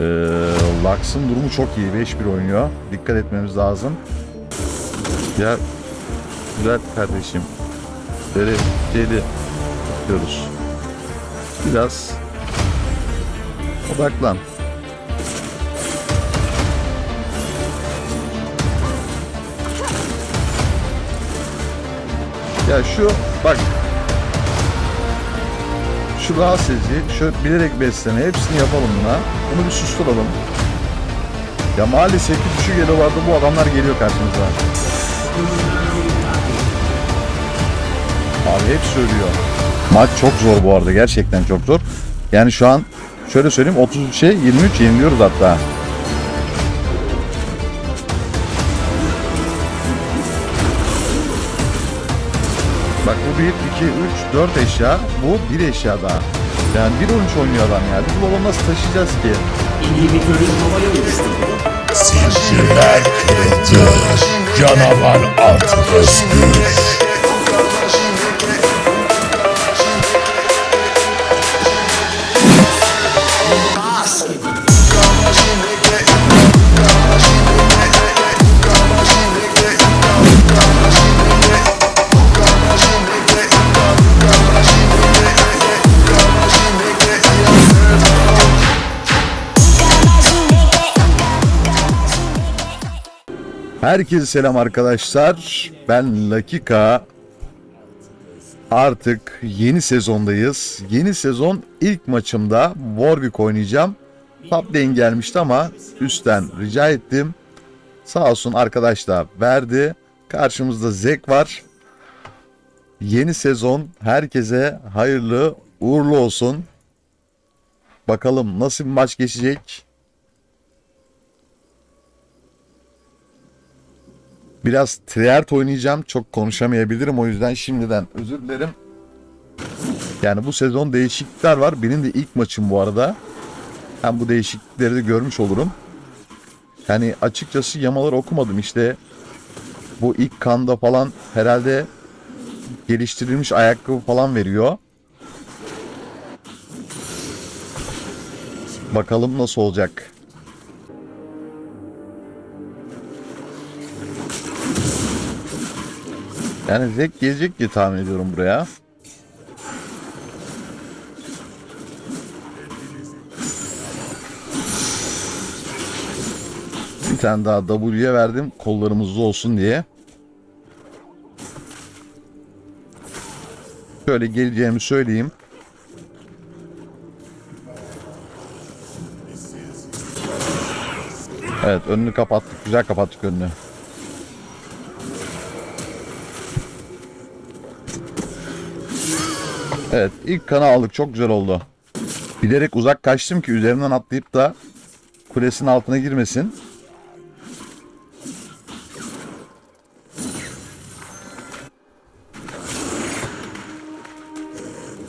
Ee, Lux'ın durumu çok iyi. 5-1 oynuyor. Dikkat etmemiz lazım. Ya güzel kardeşim. Dereceli diyoruz. Biraz odaklan. Ya şu bak şu rahatsız edici, şu bilerek besleme hepsini yapalım buna. Bunu bir susturalım. Ya maalesef ki düşük elolarda bu adamlar geliyor karşımıza. Abi hep söylüyor. Maç çok zor bu arada gerçekten çok zor. Yani şu an şöyle söyleyeyim 33'e 23 yeniliyoruz hatta. Bak bu 1, 2, 3, 4 eşya. Bu 1 eşya daha. Yani 1 13 oynuyor adam ya. Biz bu adamı nasıl taşıyacağız ki? İnhibitörün havaya uçtu. Zincirler kırıldı. Canavar artık özgür. Herkese selam arkadaşlar. Ben Lakika. Artık yeni sezondayız. Yeni sezon ilk maçımda Warwick oynayacağım. Top lane gelmişti ama üstten rica ettim. Sağ olsun arkadaş da verdi. Karşımızda Zek var. Yeni sezon herkese hayırlı uğurlu olsun. Bakalım nasıl bir maç geçecek. Biraz triart oynayacağım. Çok konuşamayabilirim. O yüzden şimdiden özür dilerim. Yani bu sezon değişiklikler var. Benim de ilk maçım bu arada. Hem bu değişiklikleri de görmüş olurum. Yani açıkçası yamaları okumadım. İşte bu ilk kanda falan herhalde geliştirilmiş ayakkabı falan veriyor. Bakalım nasıl olacak. Yani Zek gelecek diye tahmin ediyorum buraya. Bir tane daha W'ye verdim kollarımızda olsun diye. Şöyle geleceğimi söyleyeyim. Evet önünü kapattık. Güzel kapattık önünü. Evet ilk kanı aldık çok güzel oldu. Bilerek uzak kaçtım ki üzerinden atlayıp da kulesinin altına girmesin.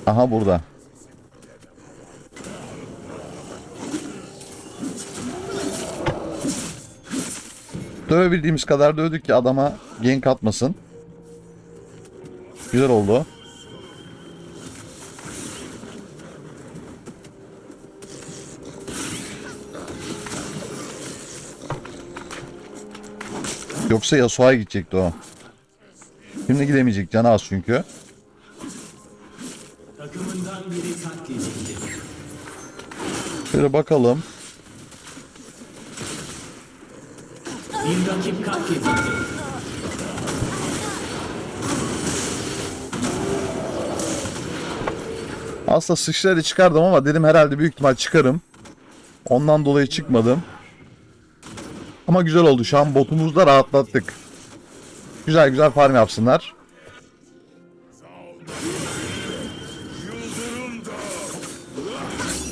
Aha burada. Dövebildiğimiz kadar dövdük ki adama gank atmasın. Güzel oldu. Yoksa Yasuo'ya gidecekti o. Şimdi gidemeyecek canı az çünkü. Şöyle bakalım. Bir rakip katledildi. Aslında sıçrayla çıkardım ama dedim herhalde büyük ihtimal çıkarım. Ondan dolayı çıkmadım. Ama güzel oldu. Şu an botumuzda rahatlattık. Güzel güzel farm yapsınlar.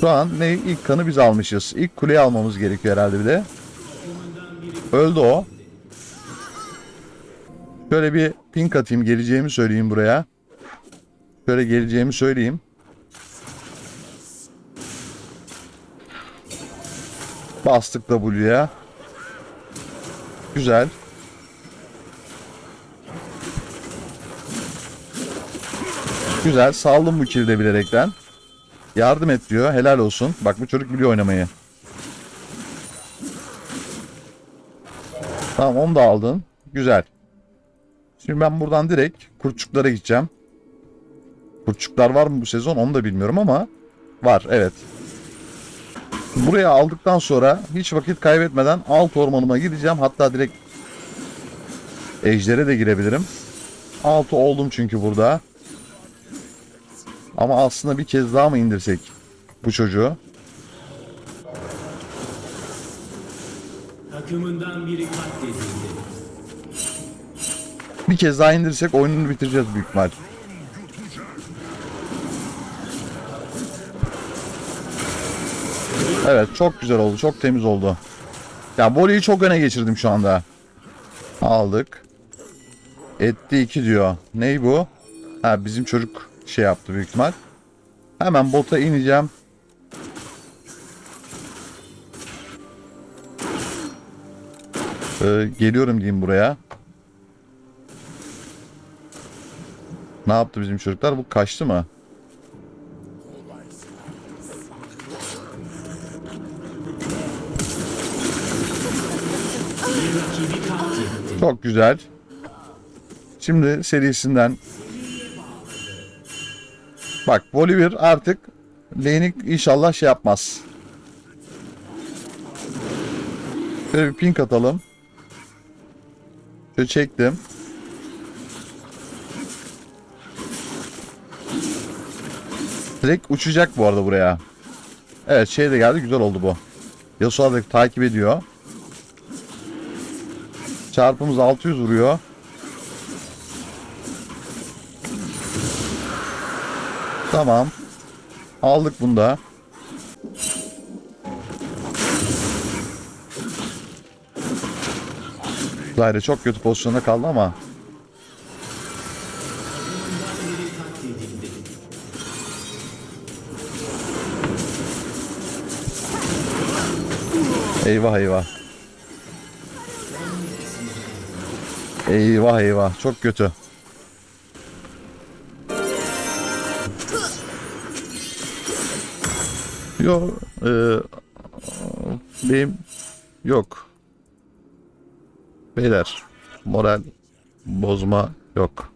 Şu an ne ilk kanı biz almışız. İlk kuleyi almamız gerekiyor herhalde bir de. Öldü o. Şöyle bir pink atayım geleceğimi söyleyeyim buraya. Şöyle geleceğimi söyleyeyim. Bastık W'ya. Güzel. Güzel. Saldım bu kili de bilerekten. Yardım et diyor. Helal olsun. Bak bu çocuk biliyor oynamayı. Tamam onu da aldın. Güzel. Şimdi ben buradan direkt kurtçuklara gideceğim. Kurtçuklar var mı bu sezon onu da bilmiyorum ama var evet. Buraya aldıktan sonra hiç vakit kaybetmeden alt ormanıma gideceğim. Hatta direkt ejdere de girebilirim. Altı oldum çünkü burada. Ama aslında bir kez daha mı indirsek bu çocuğu? Takımından biri katledildi. Bir kez daha indirsek oyununu bitireceğiz büyük ihtimal. Evet çok güzel oldu. Çok temiz oldu. Ya voleyi çok öne geçirdim şu anda. Aldık. Etti 2 diyor. Ney bu? Ha bizim çocuk şey yaptı büyük ihtimal. Hemen bota ineceğim. Ee, geliyorum diyeyim buraya. Ne yaptı bizim çocuklar? Bu kaçtı mı? Bir rakibi katletti. Çok güzel. Şimdi serisinden Bak Bolivir artık lane'i inşallah şey yapmaz. Şöyle bir pink atalım. Şöyle çektim. Direkt uçacak bu arada buraya. Evet şey de geldi güzel oldu bu. Yasuo takip ediyor. Çarpımız 600 vuruyor. Tamam. Aldık bunu da. Zahire çok kötü pozisyonda kaldı ama. Eyvah eyvah. Eyvah eyvah. Çok kötü. Yok. E, benim yok. Beyler. Moral bozma yok.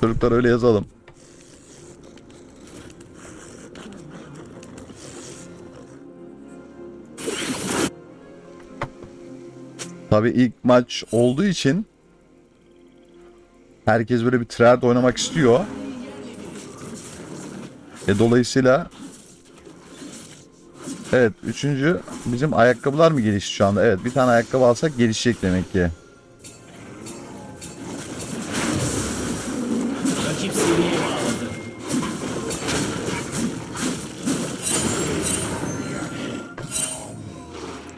Çocuklar öyle yazalım. Tabii ilk maç olduğu için herkes böyle bir tryhard oynamak istiyor. E dolayısıyla Evet üçüncü bizim ayakkabılar mı gelişti şu anda? Evet bir tane ayakkabı alsak gelişecek demek ki.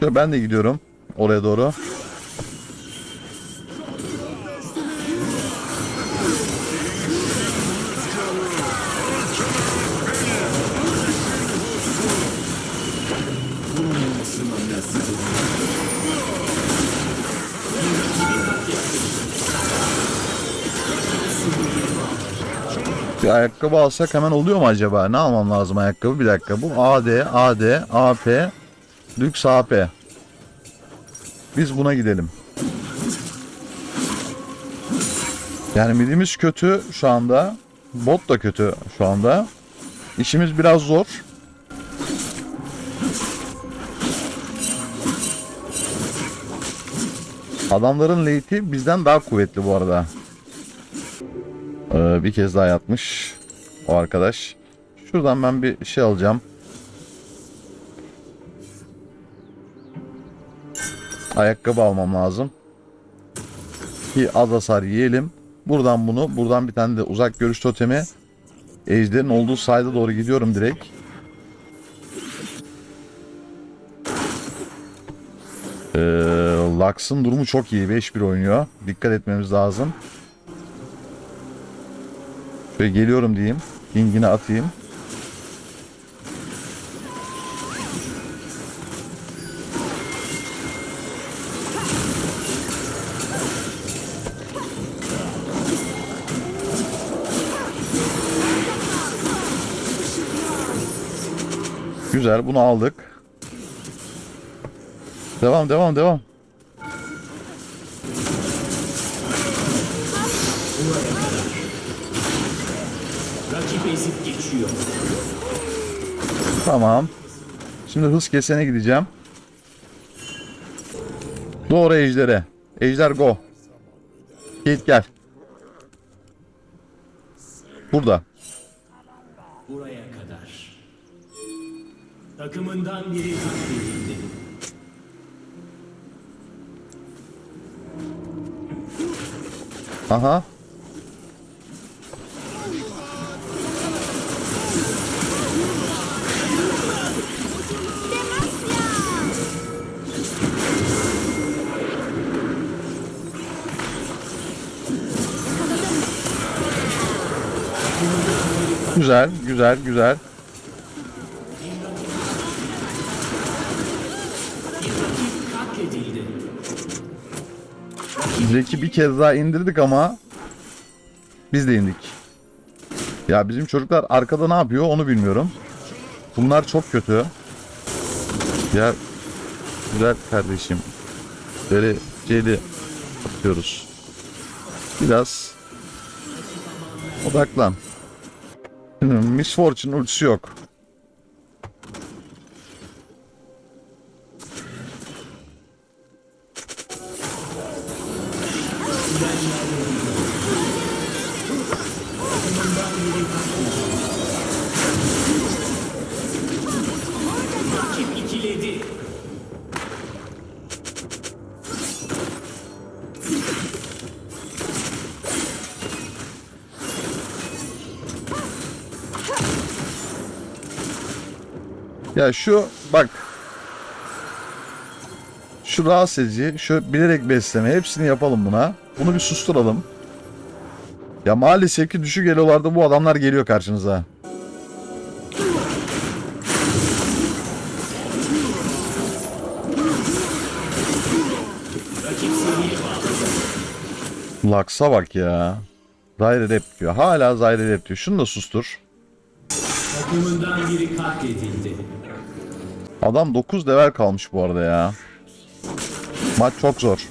Ben de gidiyorum oraya doğru. Ayakkabı alsak hemen oluyor mu acaba? Ne almam lazım ayakkabı? Bir dakika. Bu AD, AD, AP, Lüks AP. Biz buna gidelim. Yani midimiz kötü şu anda. Bot da kötü şu anda. İşimiz biraz zor. Adamların late'i bizden daha kuvvetli bu arada. Ee, bir kez daha yatmış o arkadaş. Şuradan ben bir şey alacağım. Ayakkabı almam lazım. Ki az hasar yiyelim. Buradan bunu, buradan bir tane de uzak görüş totemi. Ejder'in olduğu sayda doğru gidiyorum direkt. Ee, Lux'ın durumu çok iyi. 5-1 oynuyor. Dikkat etmemiz lazım. Şöyle geliyorum diyeyim. Pingini atayım. Güzel bunu aldık. Devam devam devam. Rakip ezip geçiyor. Tamam. Şimdi hız kesene gideceğim. Doğru ejdere. Ejder go. Git gel. Burada. Buraya kadar. Takımından biri katledildi. Aha. Güzel, güzel, güzel. Jack'i bir kez daha indirdik ama biz de indik. Ya bizim çocuklar arkada ne yapıyor onu bilmiyorum. Bunlar çok kötü. Ya güzel kardeşim. Böyle celi atıyoruz. Biraz odaklan. Şimdi Miss Fortune ultisi yok. Ya şu bak. Şu rahatsız edici, şu bilerek besleme hepsini yapalım buna. Bunu bir susturalım. Ya maalesef ki düşük elolarda bu adamlar geliyor karşınıza. Laksa bak ya. Zaire rap diyor. Hala Zaire rap diyor. Şunu da sustur. Takımından biri katledildi. Adam 9 level kalmış bu arada ya. Maç çok zor.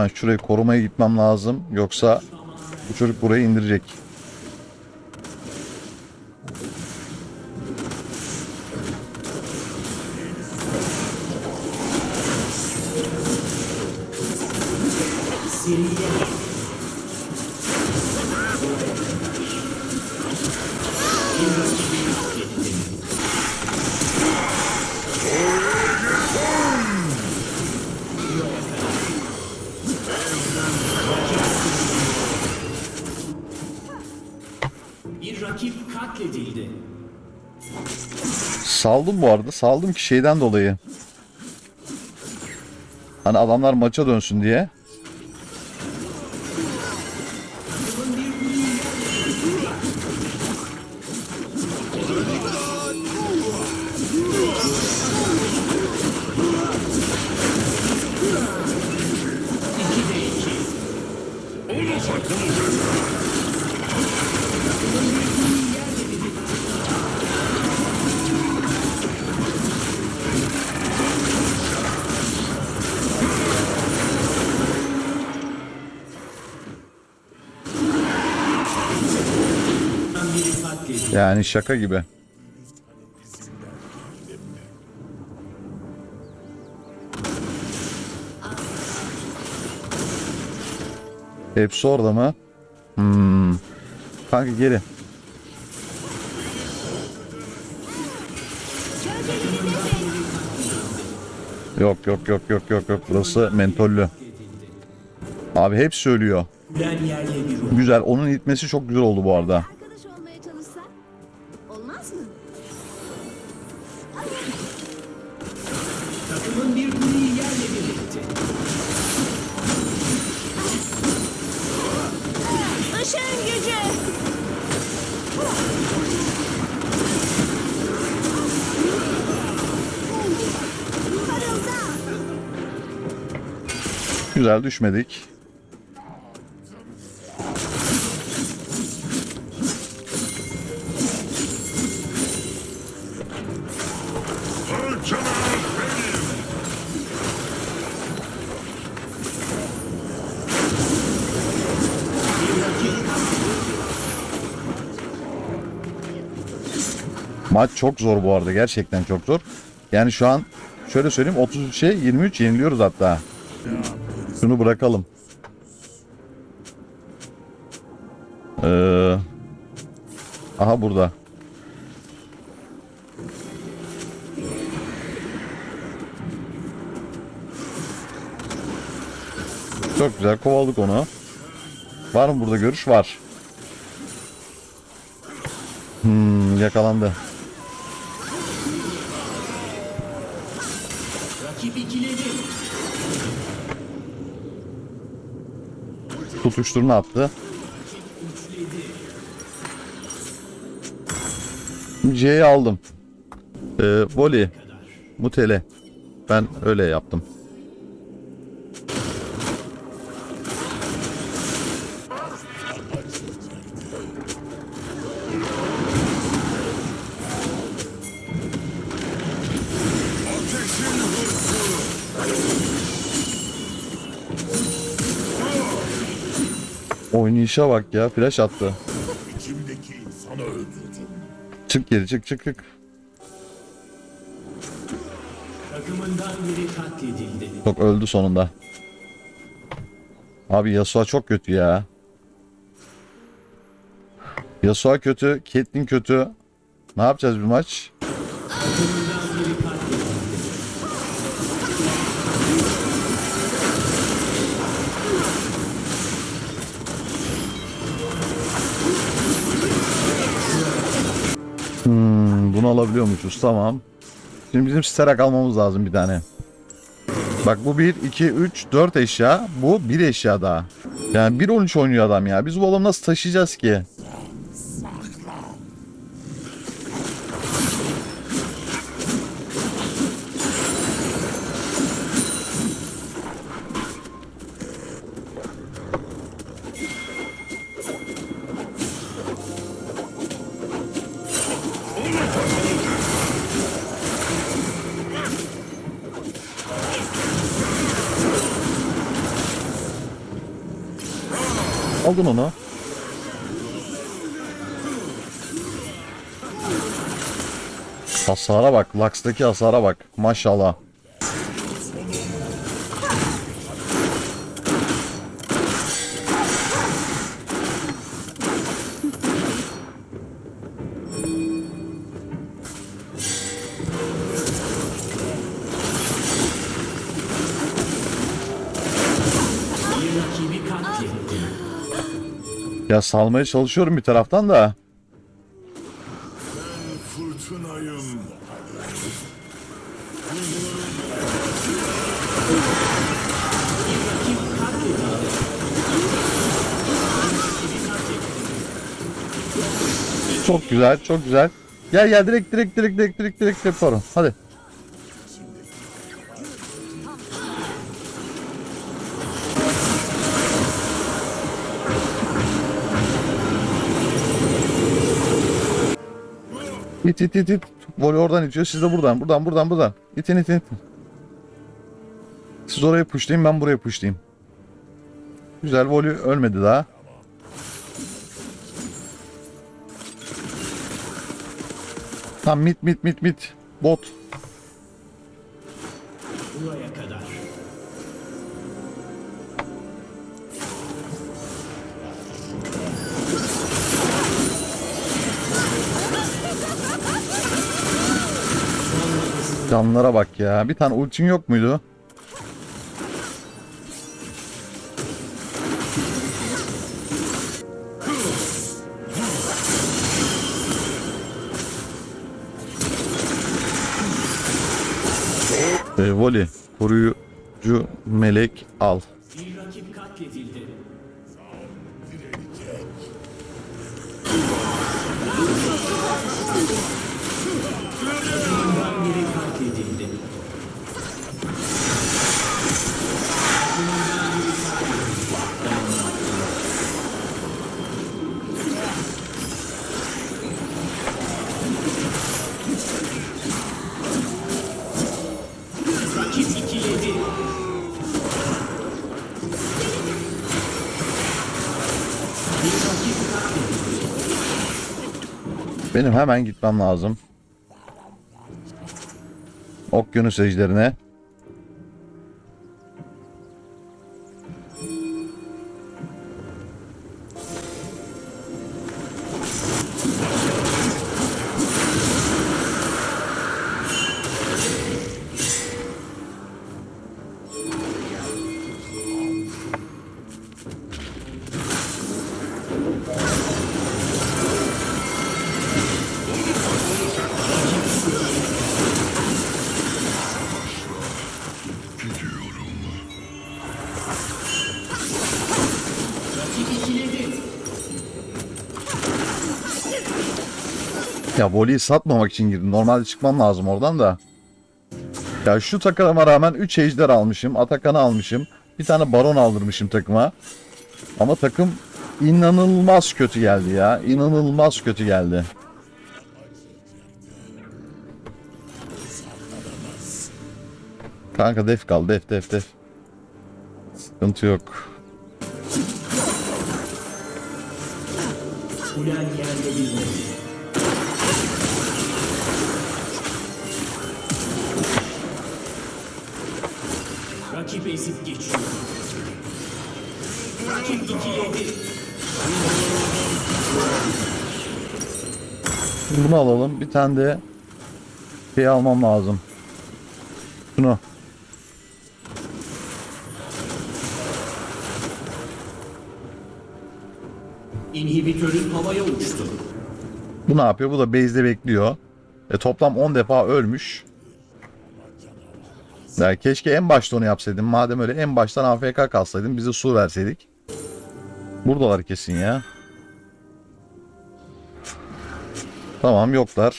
Hemen şurayı korumaya gitmem lazım. Yoksa bu çocuk burayı indirecek. Saldım bu arada. Saldım ki şeyden dolayı. Hani adamlar maça dönsün diye. Yani şaka gibi. Hepsi orada mı? Hmm. Kanka geri. Yok yok yok yok yok yok. Burası mentollü. Abi hep söylüyor. Güzel. Onun itmesi çok güzel oldu bu arada. Takımın bir kuleyi yerle birlikte. Işın gücü. Güzel düşmedik. Maç çok zor bu arada. Gerçekten çok zor. Yani şu an şöyle söyleyeyim 33'e 23 yeniliyoruz hatta. Şunu bırakalım. Ee, aha burada. Çok güzel kovaladık onu. Var mı burada görüş? Var. Hmm, yakalandı. Tutuşturma attı. C'yi aldım. Ee, voley. Mutele. Ben öyle yaptım. Oynayışa bak ya. Flash attı. İçimdeki insanı öldürdüm. Çık geri çık çık çık. Takımından biri katledildi. Çok öldü sonunda. Abi Yasuo çok kötü ya. Yasuo kötü, Caitlyn kötü. Ne yapacağız bir maç? Hmm, bunu alabiliyormuşuz tamam. Şimdi bizim sterak almamız lazım bir tane. Bak bu 1, 2, 3, 4 eşya. Bu 1 eşya daha. Yani 1 13 oynuyor adam ya. Biz bu adamı nasıl taşıyacağız ki? Aldın onu. Hasara bak. Lux'taki hasara bak. Maşallah. Ya salmaya çalışıyorum bir taraftan da. Çok güzel, çok güzel. Gel gel direkt direkt direkt direkt direkt direkt yapalım. Hadi. İt it it it. Voley oradan itiyor. Siz de buradan. Buradan buradan buradan. İtin itin itin. Siz oraya pushlayın ben buraya pushlayayım. Güzel voley ölmedi daha. Tam mit mit mit mit. Bot. Buraya kadar. Canlara bak ya. Bir tane ultin yok muydu? E, voli. Koruyucu melek al. Benim hemen gitmem lazım. Okyanus ejderine. Ya voleyi satmamak için girdim. Normalde çıkmam lazım oradan da. Ya şu takıma rağmen 3 ejder almışım. Atakan'ı almışım. Bir tane baron aldırmışım takıma. Ama takım inanılmaz kötü geldi ya. İnanılmaz kötü geldi. Kanka def kal def def def. Sıkıntı yok. Kulen yerle Rakip ezip geçiyor. Rakip ikiledi. Bunu alalım. Bir tane de şey almam lazım. Şunu. İnhibitörün havaya uçtu. Bu ne yapıyor? Bu da base'de bekliyor. E toplam 10 defa ölmüş. Ya keşke en başta onu yapsaydım. Madem öyle en baştan AFK kalsaydım bize su verseydik. Buradalar kesin ya. Tamam yoklar.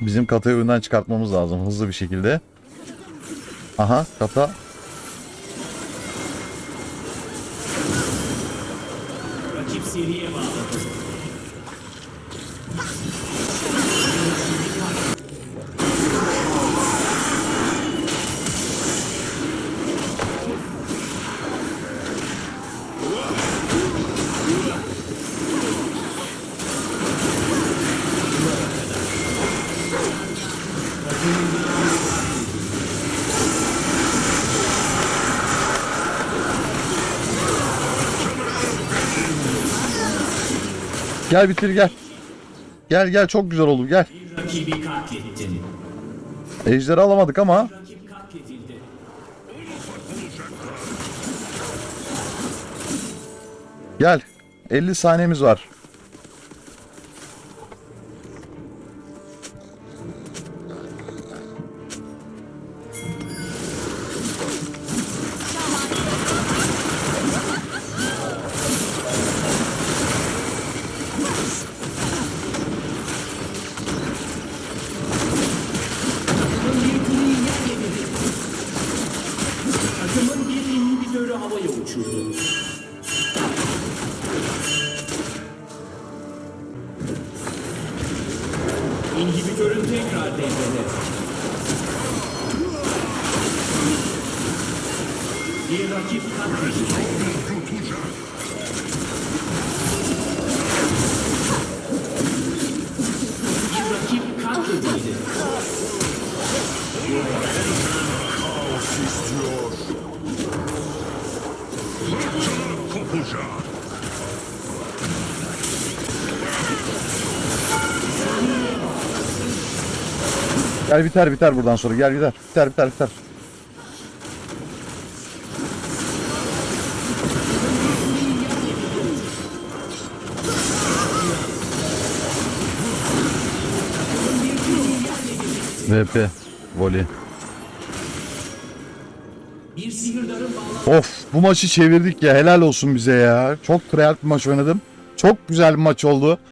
Bizim katayı oyundan çıkartmamız lazım hızlı bir şekilde. Aha kata. Rakip seriye bağladı. Gel bitir gel. Gel gel çok güzel oldu gel. Rakibi. Ejderi alamadık ama. Gel. 50 saniyemiz var. Gel biter biter buradan sonra. Gel biter. Biter biter biter. VP voley. Of bu maçı çevirdik ya helal olsun bize ya. Çok tryhard bir maç oynadım. Çok güzel bir maç oldu.